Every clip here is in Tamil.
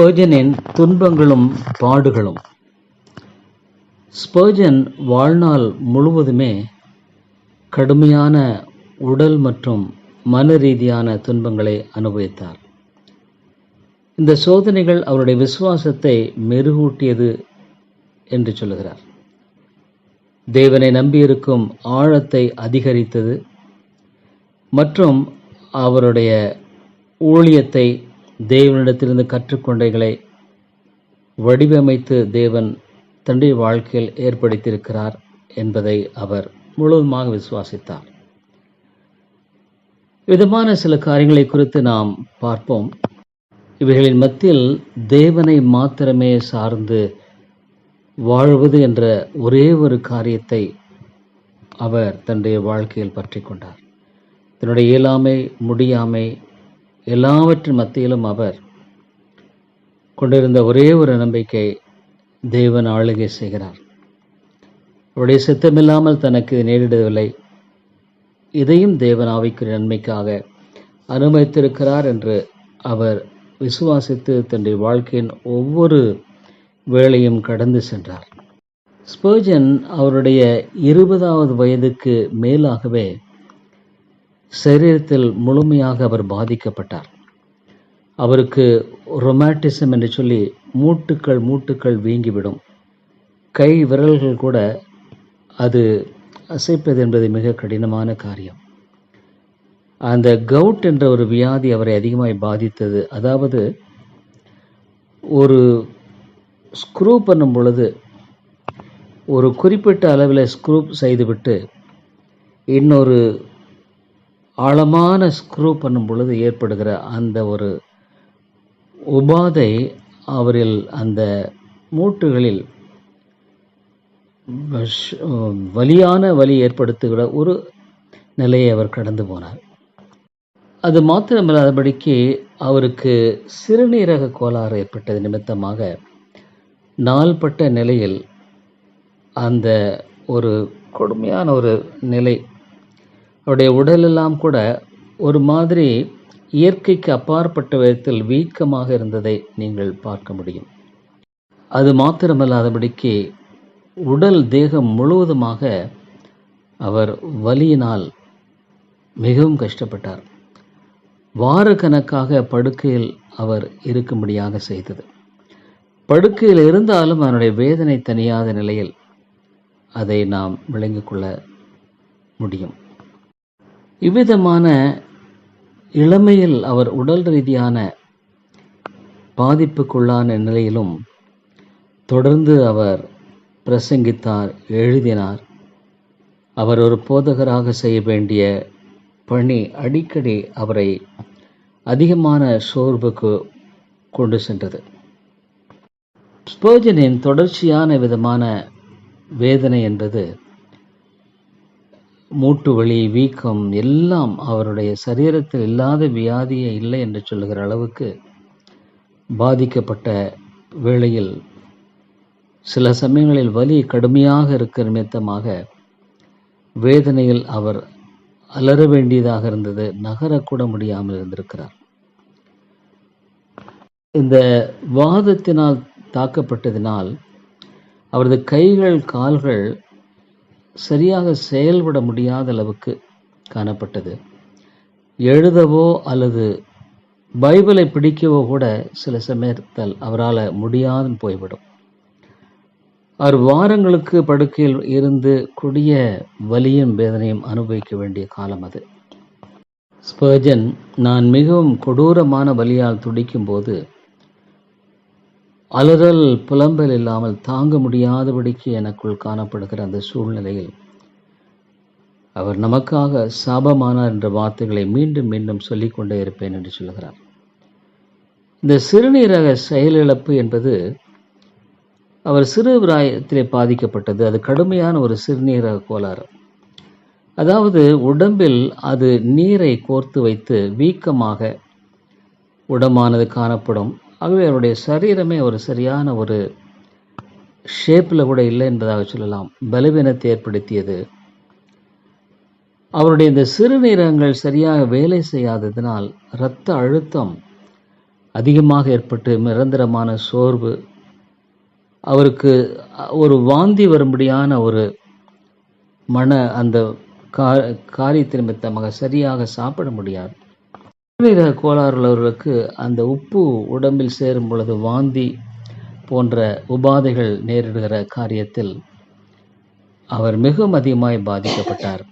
ஸ்பர்ஜனின் துன்பங்களும் பாடுகளும். ஸ்பர்ஜன் வாழ்நாள் முழுவதுமே கடுமையான உடல் மற்றும் மன ரீதியான துன்பங்களை அனுபவித்தார். இந்த சோதனைகள் அவருடைய விசுவாசத்தை மெருகூட்டியது என்று சொல்லுகிறார். தேவனை நம்பியிருக்கும் ஆழத்தை அதிகரித்தது மற்றும் அவருடைய ஊழியத்தை தேவனிடத்திலிருந்து கற்றுக்கொண்டைகளை வடிவமைத்து தேவன் தன்னுடைய வாழ்க்கையில் ஏற்படுத்தியிருக்கிறார் என்பதை அவர் முழுவதுமாக விசுவாசித்தார். விதமான சில காரியங்களை குறித்து நாம் பார்ப்போம். இவைகளின் மத்தியில் தேவனை மாத்திரமே சார்ந்து வாழ்வது என்ற ஒரே ஒரு காரியத்தை அவர் தன்னுடைய வாழ்க்கையில் பற்றி கொண்டார். தன்னுடைய இயலாமை முடியாமை எல்லாவற்றின் மத்தியிலும் அவர் கொண்டிருந்த ஒரே ஒரு நம்பிக்கை தேவன் ஆளுகை செய்கிறார். அவருடைய சித்தமில்லாமல் தனக்கு இது நேரிடவில்லை. இதையும் தேவன் ஆவிக்குரிய நன்மைக்காக அனுமதித்திருக்கிறார் என்று அவர் விசுவாசித்து தன்னுடைய வாழ்க்கையின் ஒவ்வொரு வேளையும் கடந்து சென்றார். ஸ்பர்ஜன் அவருடைய இருபதாவது வயதுக்கு மேலாகவே சரீரத்தில் முழுமையாக அவர் பாதிக்கப்பட்டார். அவருக்கு ரொமாட்டிசம் என்று சொல்லி மூட்டுக்கள் மூட்டுக்கள் வீங்கிவிடும். கை விரல்கள் கூட அது அசைப்பது என்பது மிக கடினமான காரியம். அந்த கவுட் என்ற ஒரு வியாதி அவரை அதிகமாய் பாதித்தது. அதாவது ஒரு ஸ்க்ரூ பண்ணும் பொழுது ஒரு குறிப்பிட்ட அளவில் ஸ்க்ரூப் செய்துவிட்டு இன்னொரு ஆழமான ஸ்க்ரூ பண்ணும் பொழுது ஏற்படுகிற அந்த ஒரு உபாதை அவரில் அந்த மூட்டுகளில் வலியான வலி ஏற்படுத்துகிற ஒரு நிலையை அவர் கடந்து போனார். அது மாத்திரமில்லாதபடிக்கு அவருக்கு சிறுநீரக கோளாறு ஏற்பட்டது நிமித்தமாக நாள்பட்ட நிலையில் அந்த ஒரு கொடுமையான ஒரு நிலை அவருடைய உடலெல்லாம் கூட ஒரு மாதிரி இயற்கைக்கு அப்பாற்பட்ட விதத்தில் வீக்கமாக இருந்ததை நீங்கள் பார்க்க முடியும். அது மாத்திரமல்லாதபடிக்கு உடல் தேகம் முழுவதுமாக அவர் வலியினால் மிகவும் கஷ்டப்பட்டார். வார கணக்காக படுக்கையில் அவர் இருக்கும்படியாக செய்தது. படுக்கையில் இருந்தாலும் அவனுடைய வேதனை தனியாத நிலையில் அதை நாம் விளங்கிக் கொள்ள முடியும். இவ்விதமான இளமையில் அவர் உடல் ரீதியான பாதிப்புக்குள்ளான நிலையிலும் தொடர்ந்து அவர் பிரசங்கித்தார் எழுதினார். அவர் ஒரு போதகராக செய்ய வேண்டிய பணி அடிக்கடி அவரை அதிகமான சோர்வுக்கு கொண்டு சென்றது. ஸ்போஜனின் தொடர்ச்சியான விதமான வேதனை என்பது மூட்டு வலி வீக்கம் எல்லாம் அவருடைய சரீரத்தில் இல்லாத வியாதியே இல்லை என்று சொல்லுகிற அளவுக்கு பாதிக்கப்பட்ட வேளையில் சில சமயங்களில் வலி கடுமையாக இருக்கிற நிமித்தமாக வேதனையில் அவர் அலற வேண்டியதாக இருந்தது நகரக்கூட முடியாமல் இருந்திருக்கிறார். இந்த வாதத்தினால் தாக்கப்பட்டதினால் அவரது கைகள் கால்கள் சரியாக செயல்பட முடியாத அளவுக்கு காணப்பட்டது. எழுதவோ அல்லது பைபிளை பிடிக்கவோ கூட சில சமயத்தில் அவரால் முடியாது போய்விடும். அவர் வாரங்களுக்கு படுக்கையில் இருந்து கொடிய வலியும் வேதனையும் அனுபவிக்க வேண்டிய காலம் அது. ஸ்பர்ஜன் நான் மிகவும் கொடூரமான வலியால் துடிக்கும் போது அலறல் புலம்பல் இல்லாமல் தாங்க முடியாதபடிக்கு எனக்குள் காணப்படுகிற அந்த சூழ்நிலையில் அவர் நமக்காக சாபமானார் என்ற வார்த்தைகளை மீண்டும் மீண்டும் சொல்லிக்கொண்டே இருப்பேன் என்று சொல்லுகிறார். இந்த சிறுநீரக செயலிழப்பு என்பது அவர் சிறு பிராயத்திலே பாதிக்கப்பட்டது. அது கடுமையான ஒரு சிறுநீரக கோளாறு. அதாவது உடம்பில் அது நீரை கோர்த்து வைத்து வீக்கமாக உடம்பானது காணப்படும். ஆகவே அவருடைய சரீரமே ஒரு சரியான ஒரு ஷேப்பில் கூட இல்லை என்பதாக சொல்லலாம். பலவீனத்தை ஏற்படுத்தியது. அவருடைய இந்த சிறுநீரகங்கள் சரியாக வேலை செய்யாததினால் இரத்த அழுத்தம் அதிகமாக ஏற்பட்டு நிரந்தரமான சோர்வு அவருக்கு ஒரு வாந்தி வரும்படியான ஒரு மன அந்த கா காரியத்தின் மித்தமாக சரியாக சாப்பிட முடியாது. சிறுநீரக கோளாறு உள்ளவர்களுக்கு அந்த உப்பு உடம்பில் சேரும் பொழுது வாந்தி போன்ற உபாதைகள் நேரிடுகிற காரியத்தில் அவர் மிகவும் அதிகமாய் பாதிக்கப்பட்டார்.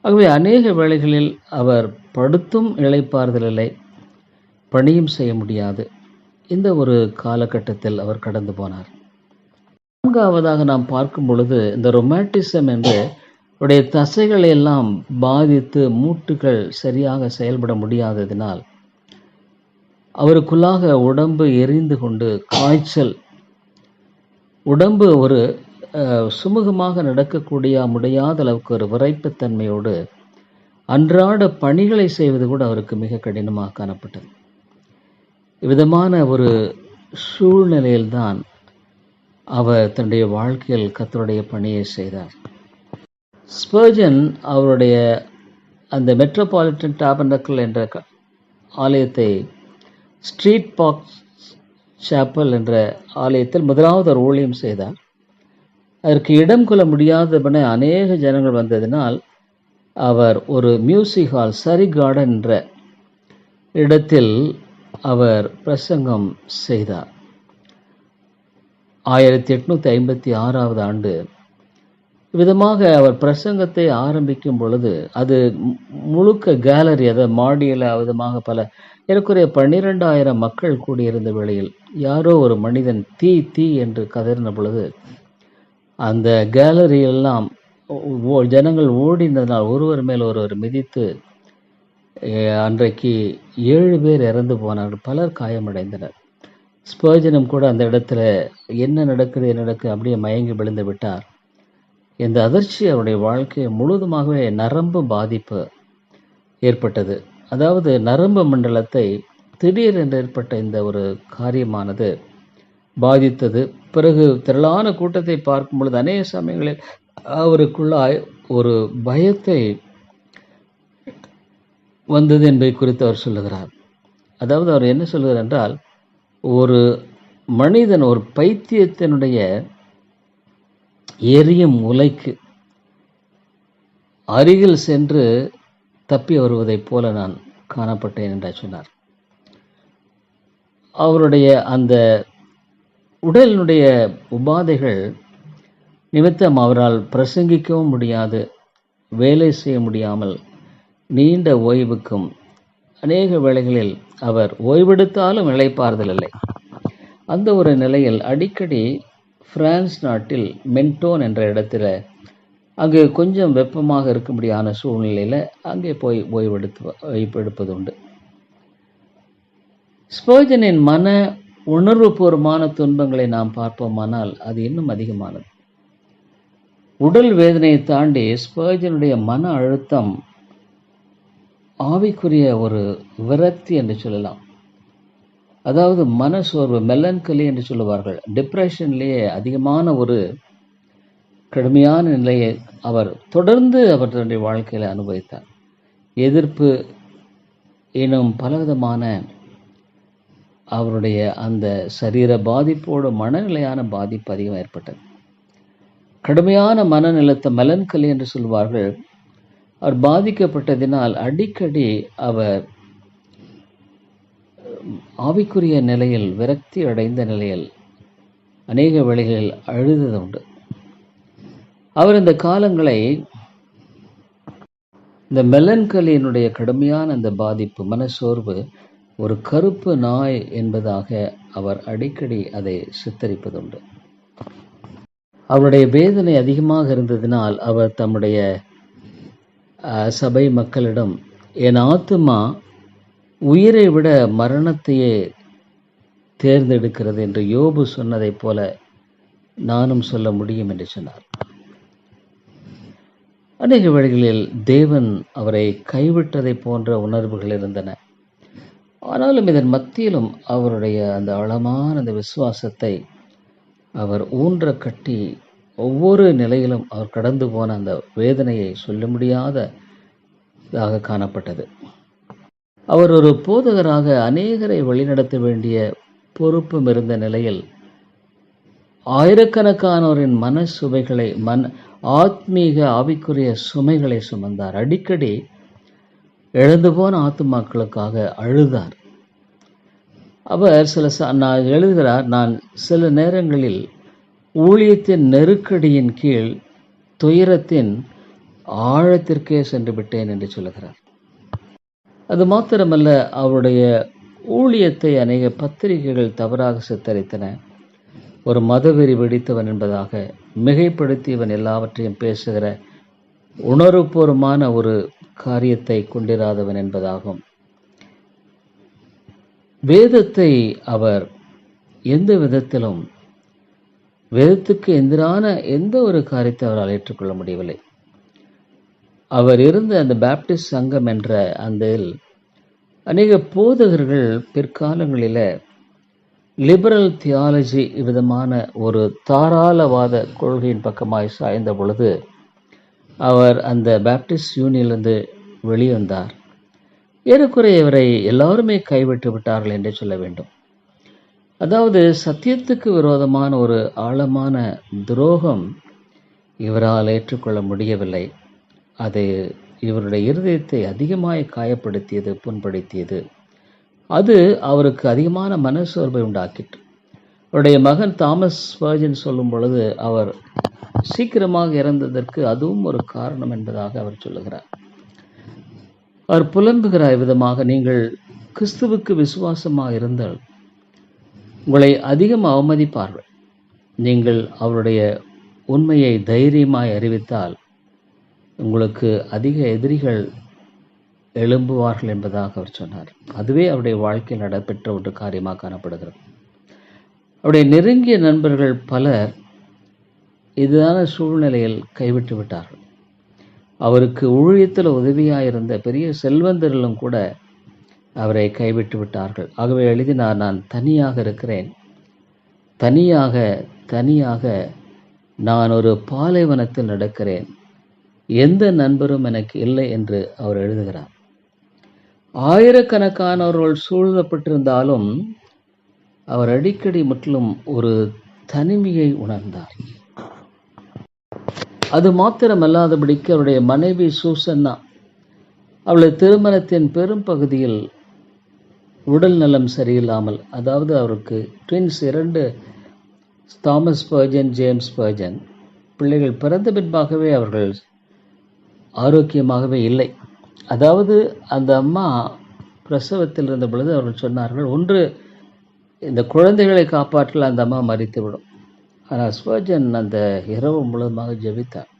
ஆகவே அநேக வேளைகளில் அவர் படுத்தும் இளைப்பாறுதலில்லை பணியும் செய்ய முடியாது. இந்த ஒரு காலகட்டத்தில் அவர் கடந்து போனார். நான்காவதாக நாம் பார்க்கும் பொழுது இந்த ரொமாட்டிசம் என்று உடைய தசைகளை எல்லாம் பாதித்து மூட்டுகள் சரியாக செயல்பட முடியாததினால் அவருக்குள்ளாக உடம்பு எரிந்து கொண்டு காய்ச்சல் உடம்பு ஒரு சுமூகமாக நடக்கக்கூடிய முடியாத அளவுக்கு ஒரு விரைப்புத்தன்மையோடு அன்றாட பணிகளை செய்வது கூட அவருக்கு மிக கடினமாக காணப்பட்டது. இவ்விதமான ஒரு சூழ்நிலையில்தான் அவர் தன்னுடைய வாழ்க்கையில் கத்தருடைய பணியை செய்தார். ஸ்பர்ஜன் அவருடைய அந்த மெட்ரோபாலிட்டன் டாபனக்கல் என்ற ஆலயத்தை ஸ்ட்ரீட் பாக்ஸ் சாப்பல் என்ற ஆலயத்தில் முதலாவது ஒரு ஊழியம் செய்தார். அதற்கு இடம் கொள்ள முடியாதபடி அநேக ஜனங்கள் வந்ததினால் அவர் ஒரு மியூசிக் ஹால் சரி கார்டன் என்ற இடத்தில் அவர் பிரசங்கம் செய்தார். ஆயிரத்தி எட்நூற்றி ஐம்பத்தி ஆறாவது ஆண்டு விதமாக அவர் பிரசங்கத்தை ஆரம்பிக்கும் பொழுது அது முழுக்க கேலரி அதாவது மாடியில் விதமாக பல ஏறக்குறைய பன்னிரெண்டாயிரம் மக்கள் கூடியிருந்த வேளையில் யாரோ ஒரு மனிதன் தீ தீ என்று கதறின பொழுது அந்த கேலரியெல்லாம் ஓ- ஜனங்கள் ஓடினதனால் ஒருவர் மேல் ஒருவர் மிதித்து அன்றைக்கு ஏழு பேர் இறந்து போனார்கள் பலர் காயமடைந்தனர். ஸ்பர்ஜனும் கூட அந்த இடத்துல என்ன நடக்குது என்ன நடக்குது அப்படியே மயங்கி விழுந்து விட்டார். இந்த அதிர்ச்சி அவருடைய வாழ்க்கையை முழுவதுமாகவே நரம்பு பாதிப்பு ஏற்பட்டது. அதாவது நரம்பு மண்டலத்தை திடீரென்று ஏற்பட்ட இந்த ஒரு காரியமானது பாதித்தது. பிறகு திரளான கூட்டத்தை பார்க்கும் பொழுது அநேக சமயங்களில் அவருக்குள்ளாய் ஒரு பயத்தை வந்தது என்பதை குறித்து அவர் சொல்லுகிறார். அதாவது அவர் என்ன சொல்கிறார் என்றால் ஒரு மனிதன் ஒரு பைத்தியத்தினுடைய எரியும் உலைக்கு அருகில் சென்று தப்பி வருவதைப் போல நான் காணப்பட்டேன் என்று சொன்னார். அவருடைய அந்த உடலினுடைய உபாதைகள் நிமித்தம் அவரால் பிரசங்கிக்கவும் முடியாது வேலை செய்ய முடியாமல் நீண்ட ஓய்வுக்கும் அநேக வேளைகளில் அவர் ஓய்வெடுத்தாலும் இளைப்பாறுதல் இல்லை. அந்த ஒரு நிலையில் அடிக்கடி பிரான்ஸ் நாட்டில் மென்டோன் என்ற இடத்துல அங்கே கொஞ்சம் வெப்பமாக இருக்கும்படியான சூழ்நிலையில் அங்கே போய் ஓய்வெடுத்து ஓய்வெடுப்பது உண்டு. ஸ்போஜனின் மன உணர்வுபூர்வமான துன்பங்களை நாம் பார்ப்போமானால் அது இன்னும் அதிகமானது. உடல் வேதனையை தாண்டி ஸ்பர்ஜனுடைய மன அழுத்தம் ஆவிக்குரிய ஒரு விரக்தி என்று சொல்லலாம். அதாவது மனசோர்வு மெலன்கலி என்று சொல்லுவார்கள். டிப்ரெஷன்லேயே அதிகமான ஒரு கடுமையான நிலையை அவர் தொடர்ந்து அவர் தன்னுடைய வாழ்க்கையில் அனுபவித்தார். எதிர்ப்பு எனும் பலவிதமான அவருடைய அந்த சரீர பாதிப்போடு மனநிலையான பாதிப்பு அதிகம் ஏற்பட்டது. கடுமையான மனநிலத்தை மலன்கலி என்று சொல்வார்கள். அவர் பாதிக்கப்பட்டதினால் அடிக்கடி அவர் ஆவிக்குரிய நிலையில் விரக்தி அடைந்த நிலையில் அநேக வேளைகளில் அழுதது உண்டு. அவர் இந்த காலங்களை இந்த மெலன்கலியினுடைய கடுமையான அந்த பாதிப்பு மனசோர்வு ஒரு கருப்பு நாய் என்பதாக அவர் அடிக்கடி அதை சித்தரிப்பதுண்டு அவருடைய வேதனை அதிகமாக இருந்ததினால் அவர் தம்முடைய சபை மக்களிடம் என் ஆத்துமா உயிரை விட மரணத்தையே தேர்ந்தெடுக்கிறது என்று யோபு சொன்னதைப் போல நானும் சொல்ல முடியும் என்று சொன்னார். அநேக வழிகளில் தேவன் அவரை கைவிட்டதை போன்ற உணர்வுகள் இருந்தன. ஆனாலும் இதன் மத்தியிலும் அவருடைய அந்த ஆழமான அந்த விசுவாசத்தை அவர் ஊன்ற கட்டி ஒவ்வொரு நிலையிலும் அவர் கடந்து போன அந்த வேதனையை சொல்ல முடியாததாக காணப்பட்டது. அவர் ஒரு போதகராக அநேகரை வழிநடத்த வேண்டிய பொறுப்பும் இருந்த நிலையில் ஆயிரக்கணக்கானோரின் மன சுமைகளை மன் ஆத்மீக ஆவிக்குரிய சுமைகளை சுமந்தார். அடிக்கடி எழுந்து போன ஆத்மாக்களுக்காக அழுதார். அவர் சில ச- நான் எழுதுகிறார் நான் சில நேரங்களில் ஊழியத்தின் நெருக்கடியின் கீழ் துயரத்தின் ஆழத்திற்கே சென்று விட்டேன் என்று சொல்லுகிறார். அது மாத்திரமல்ல அவருடைய ஊழியத்தை அநேக பத்திரிகைகள் தவறாக சித்தரித்தன. ஒரு மதவெறி வெடித்தவன் என்பதாக மிகைப்படுத்தி இவன் எல்லாவற்றையும் பேசுகிற உணர்வுபூர்வமான ஒரு காரியத்தை கொண்டிராதவன் என்பதாகும். வேதத்தை அவர் எந்த விதத்திலும் வேதத்துக்கு எதிரான எந்த ஒரு காரியத்தை அவரால் ஏற்றுக்கொள்ள முடியவில்லை. அவர் இருந்த அந்த பேப்டிஸ்ட் சங்கம் என்ற அந்த அநேக போதகர்கள் பிற்காலங்களில் லிபரல் தியாலஜி விதமான ஒரு தாராளவாத கொள்கையின் பக்கமாய் சாய்ந்த பொழுது அவர் அந்த பேப்டிஸ்ட் யூனியிலிருந்து வெளிவந்தார். ஏறக்குறைய இவரை எல்லாருமே கைவிட்டு விட்டார்கள் என்றே சொல்ல வேண்டும். அதாவது சத்தியத்துக்கு விரோதமான ஒரு ஆழமான துரோகம் இவரால் ஏற்றுக்கொள்ள முடியவில்லை. அது இவருடைய இருதயத்தை அதிகமாய் காயப்படுத்தியது புண்படுத்தியது. அது அவருக்கு அதிகமான மனசோர்வை உண்டாக்கிற்று. அவருடைய மகன் தாமஸ் ஸ்பர்ஜன் சொல்லும் பொழுது அவர் சீக்கிரமாக இறந்ததற்கு அதுவும் ஒரு காரணம் என்பதாக அவர் சொல்லுகிறார். அவர் புலம்புகிறார் விதமாக நீங்கள் கிறிஸ்துவுக்கு விசுவாசமாக இருந்தால் உங்களை அதிகம் அவமதிப்பார்கள். நீங்கள் அவருடைய உண்மையை தைரியமாய் அறிவித்தால் உங்களுக்கு அதிக எதிரிகள் எழும்புவார்கள் என்பதாக அவர் சொன்னார். அதுவே அவருடைய வாழ்க்கையில் நடைபெற்ற ஒரு காரியமாக காணப்படுகிறது. அவருடைய நெருங்கிய நண்பர்கள் பலர் இதுதான சூழ்நிலையில் கைவிட்டு விட்டார்கள். அவருக்கு ஊழியத்தில் உதவியாயிருந்த பெரிய செல்வந்தர்களும் கூட அவரை கைவிட்டு விட்டார்கள். ஆகவே எழுதினார் நான் தனியாக இருக்கிறேன். தனியாக தனியாக நான் ஒரு பாலைவனத்தில் நடக்கிறேன். எந்த நண்பரும் எனக்கு இல்லை என்று அவர் எழுதுகிறார். ஆயிரக்கணக்கானவர்கள் சூழப்பட்டிருந்தாலும் அவர் அடிக்கடி முற்றிலும் ஒரு தனிமையை உணர்ந்தார். அது மாத்திரமல்லாதபடிக்கு அவருடைய மனைவி சூசன்னா அவளது திருமணத்தின் பெரும் பகுதியில் உடல் நலம் சரியில்லாமல் அதாவது அவருக்கு ட்வின்ஸ் இரண்டு தாமஸ் பர்ஜன் ஜேம்ஸ் பர்ஜன் பிள்ளைகள் பிறந்த பின்பாகவே அவர்கள் ஆரோக்கியமாகவே இல்லை. அதாவது அந்த அம்மா பிரசவத்தில் இருந்த பொழுது அவர்கள் சொன்னார்கள் ஒன்று இந்த குழந்தைகளை காப்பாற்றல அந்த அம்மா மறித்துவிடும். ஆனால் ஸ்பர்ஜன் அந்த இரவு முழுவதுமாக ஜெபித்தார்.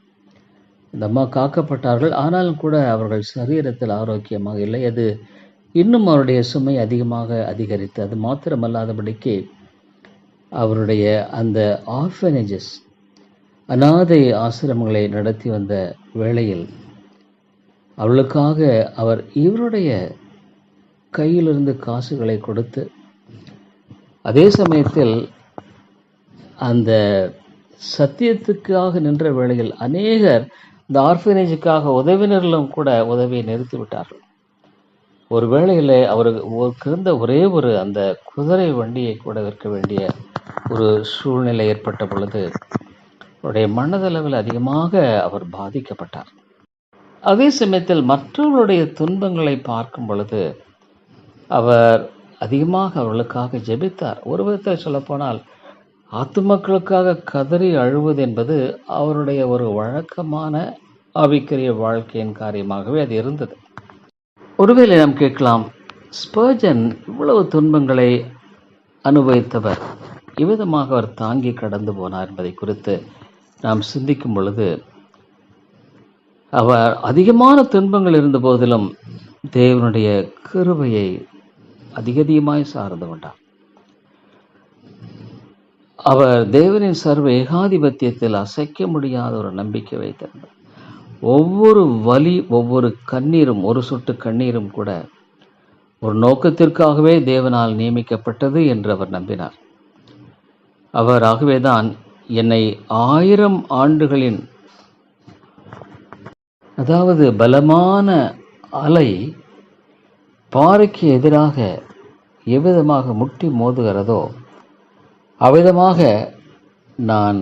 இந்த அம்மா காக்கப்பட்டார்கள் ஆனாலும் கூட அவர்கள் சரீரத்தில் ஆரோக்கியமாக இல்லை. அது இன்னும் அவருடைய சுமை அதிகமாக அதிகரித்து அது மாத்திரமல்லாதபடிக்கு அவருடைய அந்த ஆர்ஃபனேஜஸ் அனாதை ஆசிரமங்களை நடத்தி வந்த வேளையில் அவளுக்காக அவர் இவருடைய கையிலிருந்து காசுகளை கொடுத்து அதே சமயத்தில் அந்த சத்தியத்துக்காக நின்ற வேளையில் அநேகர் இந்த ஆர்ஃபனேஜுக்காக உதவினர்களும் கூட உதவியை நிறுத்திவிட்டார்கள் ஒரு வேளையில் அவருக்கு இருந்த ஒரே ஒரு அந்த குதிரை வண்டியை கூட விற்க வேண்டிய ஒரு சூழ்நிலை ஏற்பட்ட பொழுது அவருடைய மனதளவில் அதிகமாக அவர் பாதிக்கப்பட்டார். அதே சமயத்தில் மற்றவர்களுடைய துன்பங்களை பார்க்கும் பொழுது அவர் அதிகமாக அவர்களுக்காக ஜெபித்தார். ஒரு விதத்தில் சொல்லப்போனால் ஆத்துமக்களுக்காக கதறி அழுவது என்பது அவருடைய ஒரு வழக்கமான ஆவிக்கரிய வாழ்க்கையின் காரியமாகவே அது இருந்தது. ஒருவேளை நாம் கேட்கலாம் ஸ்பர்ஜன் இவ்வளவு துன்பங்களை அனுபவித்தவர் இவ்விதமாக அவர் தாங்கி கடந்து போனார் என்பதை குறித்து நாம் சிந்திக்கும் பொழுது அவர் அதிகமான துன்பங்கள் இருந்த போதிலும் தேவனுடைய கிருபையை அதிக அதிகமாய் சார்ந்து கொண்டார். அவர் தேவனின் சர்வ ஏகாதிபத்தியத்தில் அசைக்க முடியாத ஒரு நம்பிக்கை வைத்திருந்தார். ஒவ்வொரு வலி ஒவ்வொரு கண்ணீரும் ஒரு சொட்டு கண்ணீரும் கூட ஒரு நோக்கத்திற்காகவே தேவனால் நியமிக்கப்பட்டது என்று அவர் நம்பினார். அவர் ஆகவேதான் என்னை ஆயிரம் ஆண்டுகளின் அதாவது பலமான அலை பாறைக்கு எதிராக எவ்விதமாக முட்டி மோதுகிறதோ அவ்விதமாக நான்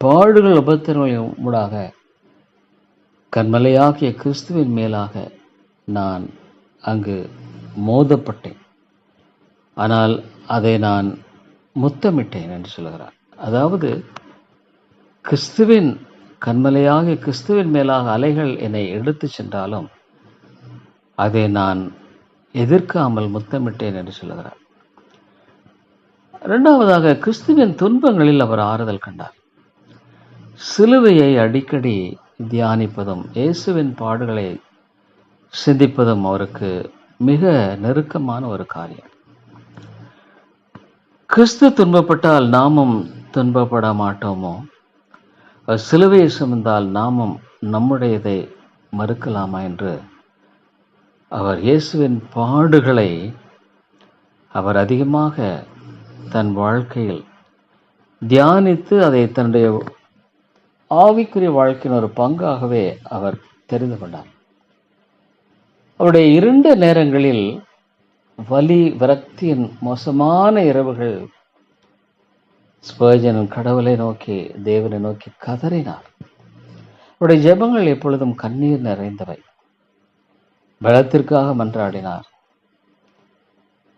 பாடுகள் உபத்திரங்களின் ஊடாக கண்மலையாகிய கிறிஸ்துவின் மேலாக நான் அங்கு மோதப்பட்டேன். ஆனால் அதை நான் முத்தமிட்டேன் என்று சொல்கிறார். அதாவது கிறிஸ்துவின் கண்மலையாக கிறிஸ்துவின் மேலாக அலைகள் என்னை எடுத்து சென்றாலும் அதை நான் எதிர்க்காமல் முத்தமிட்டேன் என்று சொல்கிறார் இரண்டாவதாக கிறிஸ்துவின் துன்பங்களில் அவர் ஆறுதல் கண்டார். சிலுவையை அடிக்கடி தியானிப்பதும் இயேசுவின் பாடுகளை சிந்திப்பதும் அவருக்கு மிக நெருக்கமான ஒரு காரியம். கிறிஸ்து துன்பப்பட்டால் நாமும் துன்பப்பட மாட்டோமோ? சிலுவையை சுமந்தால் நாமும் நம்முடையதை மறுக்கலாமா என்று அவர் இயேசுவின் பாடுகளை அவர் அதிகமாக தன் வாழ்க்கையில் தியானித்து அதை தன்னுடைய ஆவிக்குரிய வாழ்க்கையின் ஒரு பங்காகவே அவர் தெரிந்து கொண்டார். அவருடைய இருண்ட நேரங்களில் வலி விரக்தியின் மோசமான இரவுகள் ஸ்பர்ஜன் கடவுளை நோக்கி தேவனை நோக்கி கதறினார். அவருடைய ஜெபங்கள் எப்பொழுதும் கண்ணீர் நிறைந்தவை. பலத்திற்காக மன்றாடினார்.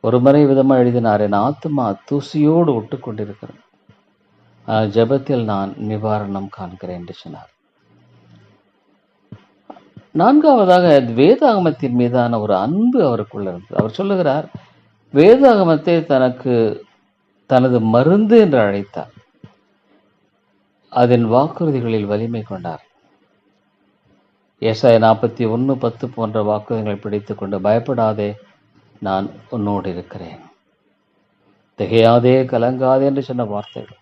ஒரு முறை விதமாக எழுதினார் என் ஆத்மா தூசியோடு ஒட்டு கொண்டிருக்கிறேன் ஜெபத்தில் நான் நிவாரணம் காண்கிறேன் என்று சொன்னார். நான்காவதாக வேதாகமத்தின் மீதான ஒரு அன்பு அவருக்குள்ள இருந்தது. அவர் சொல்லுகிறார் வேதாகமத்தை தனக்கு தனது மருந்து என்று அழைத்தார். அதன் வாக்குறுதிகளில் வலிமை கொண்டார். ஏசாய நாற்பத்தி ஒன்று பத்து போன்ற வாக்குறுதிகளை பிடித்து கொண்டு பயப்படாதே நான் உன்னோடு இருக்கிறேன். திகையாதே கலங்காதே என்று சொன்ன வார்த்தைகள்.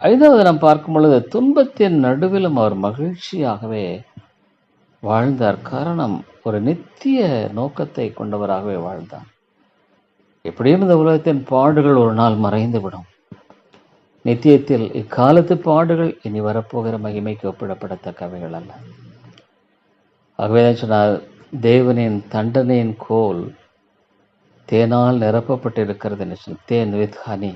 ஐந்தாவது நாம் பார்க்கும் பொழுது துன்பத்தின் நடுவிலும் அவர் மகிழ்ச்சியாகவே வாழ்ந்தார். காரணம் ஒரு நித்திய நோக்கத்தை கொண்டவராகவே வாழ்ந்தார். எப்படியும் இந்த உலகத்தின் பாடுகள் ஒரு நாள் மறைந்துவிடும். நித்தியத்தில் இக்காலத்து பாடுகள் இனி வரப்போகிற மகிமைக்கு ஒப்பிடப்படத்தக்கவைகள் அல்ல. ஆகவே தான் தேவனின் தண்டனையின் கோல் தேனால் நிரப்பப்பட்டிருக்கிறது என்று சொன்ன தேன் வித் ஹனி.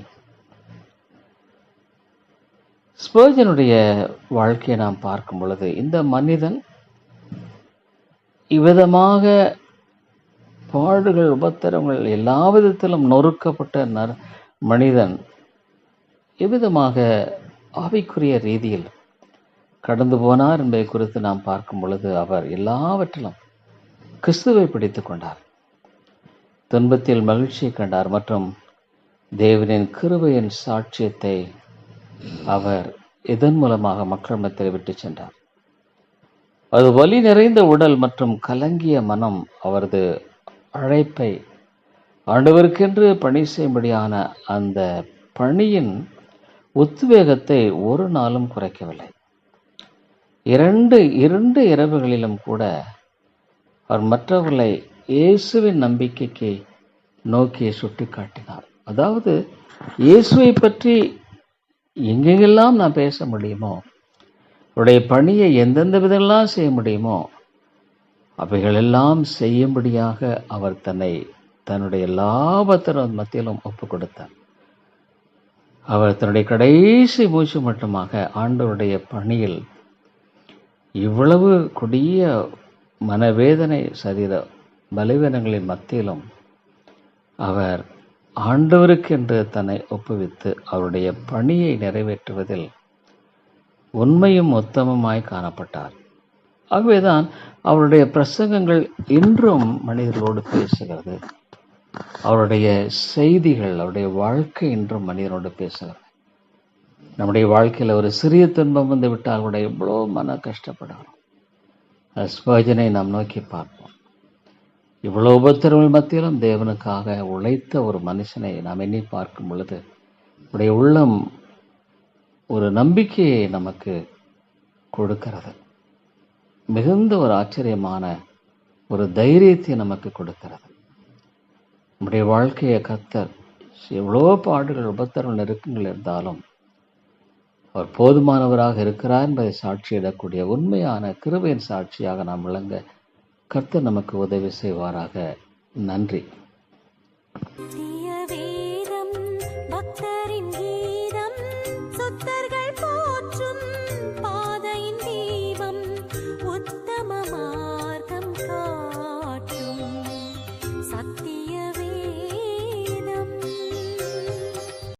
ஸ்பர்ஜனுடைய வாழ்க்கையை நாம் பார்க்கும் பொழுது இந்த மனிதன் இவ்விதமாக பாடுகள் உபத்திரங்கள் எல்லா விதத்திலும் நொறுக்கப்பட்ட நர் மனிதன் எவ்விதமாக ஆவிக்குரிய ரீதியில் கடந்து போனார் என்பதை குறித்து நாம் பார்க்கும் பொழுது அவர் எல்லாவற்றிலும் கிறிஸ்துவை பிடித்து கொண்டார். துன்பத்தில் மகிழ்ச்சியை கண்டார் மற்றும் தேவனின் கிருபையின் சாட்சியத்தை அவர் இதன் மூலமாக மக்கள் மத்தியில் விட்டு சென்றார். அது வலி நிறைந்த உடல் மற்றும் கலங்கிய மனம் அவரது அழைப்பை ஆண்டவருக்கென்று பணி செய்யும்படியான அந்த பணியின் உத்வேகத்தை ஒரு நாளும் குறைக்கவில்லை. இரண்டு இரண்டு இரவுகளிலும் கூட அவர் மற்றவர்களை இயேசுவின் நம்பிக்கைக்கு நோக்கி சுட்டிக்காட்டினார். அதாவது இயேசுவை பற்றி எங்கெங்கெல்லாம் நான் பேச முடியுமோ அவருடைய பணியை எந்தெந்த விதெல்லாம் செய்ய முடியுமோ அவைகளெல்லாம் செய்யும்படியாக அவர் தன்னை தன்னுடைய லாபத்தின் மத்தியிலும் ஒப்பு கொடுத்தார் அவர் தன்னுடைய கடைசி மூச்சு மட்டுமாக ஆண்டவருடைய பணியில் இவ்வளவு கொடிய மனவேதனை சரீர பலவீனங்களின் மத்தியிலும் அவர் ஆண்டவருக்கென்று தன்னை ஒப்புவித்து அவருடைய பணியை நிறைவேற்றுவதில் உண்மையும் உத்தமமாய் காணப்பட்டார். ஆகவேதான் அவருடைய பிரசங்கங்கள் இன்றும் மனிதர்களோடு பேசுகிறது. அவருடைய செய்திகள் அவருடைய வாழ்க்கை இன்றும் மனிதனோடு பேசுகிறது. நம்முடைய வாழ்க்கையில் ஒரு சிறிய துன்பம் வந்து விட்டால் கூட எவ்வளோ மன கஷ்டப்படணும் ஸ்பர்ஜனை நாம் நோக்கி பார்ப்போம். இவ்வளோ உபத்திரங்கள் மத்தியிலும் தேவனுக்காக உழைத்த ஒரு மனுஷனை நாம் எண்ணி பார்க்கும் பொழுது உடைய உள்ளம் ஒரு நம்பிக்கையை நமக்கு கொடுக்கிறது. மிகுந்த ஒரு ஆச்சரியமான ஒரு தைரியத்தை நமக்கு கொடுக்கிறது. நம்முடைய வாழ்க்கையை கத்தர் எவ்வளோ பாடுகள் உபத்திரங்கள் நெருக்கங்கள் இருந்தாலும் அவர் போதுமானவராக இருக்கிறார் என்பதை சாட்சியிடக்கூடிய உண்மையான கிருபையின் சாட்சியாக நாம் விளங்க கர்த்தர் நமக்கு உதவி செய்வாராக. நன்றி. பக்தரின்